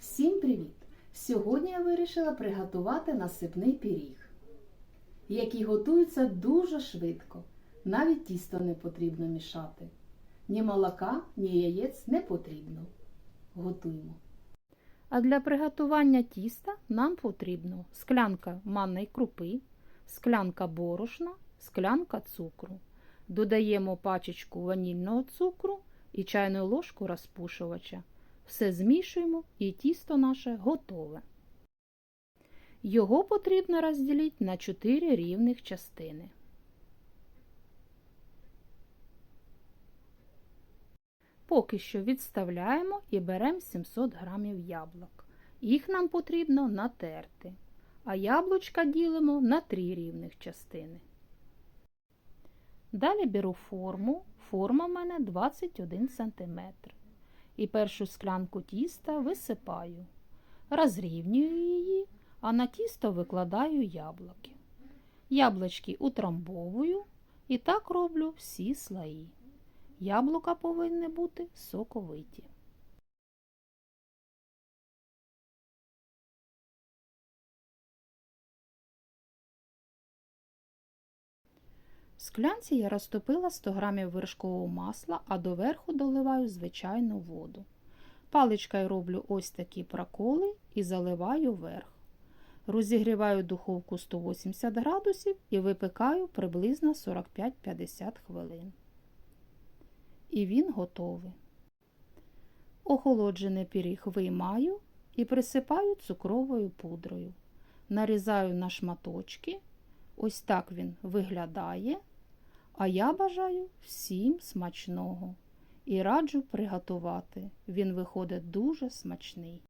Всім привіт! Сьогодні я вирішила приготувати насипний пиріг, який готується дуже швидко. Навіть тісто не потрібно мішати. Ні молока, ні яєць не потрібно. Готуємо. А для приготування тіста нам потрібно склянка манної крупи, склянка борошна, склянка цукру. Додаємо пачечку ванільного цукру і чайну ложку розпушувача. Все змішуємо і тісто наше готове. Його потрібно розділити на 4 рівних частини. Поки що відставляємо і беремо 700 грамів яблук. Їх нам потрібно натерти, а яблучка ділимо на 3 рівних частини. Далі беру форму, форма в мене 21 см. І першу склянку тіста висипаю, розрівнюю її, а на тісто викладаю яблуки. Яблучки утрамбовую і так роблю всі слої. Яблука повинні бути соковиті. В склянці я розтопила 100 г вершкового масла, а доверху доливаю звичайну воду. Паличкою роблю ось такі проколи і заливаю верх. Розігріваю духовку 180 градусів і випікаю приблизно 45-50 хвилин. І він готовий. Охолоджений пиріг виймаю і присипаю цукровою пудрою. Нарізаю на шматочки. Ось так він виглядає. А я бажаю всім смачного і раджу приготувати. Він виходить дуже смачний.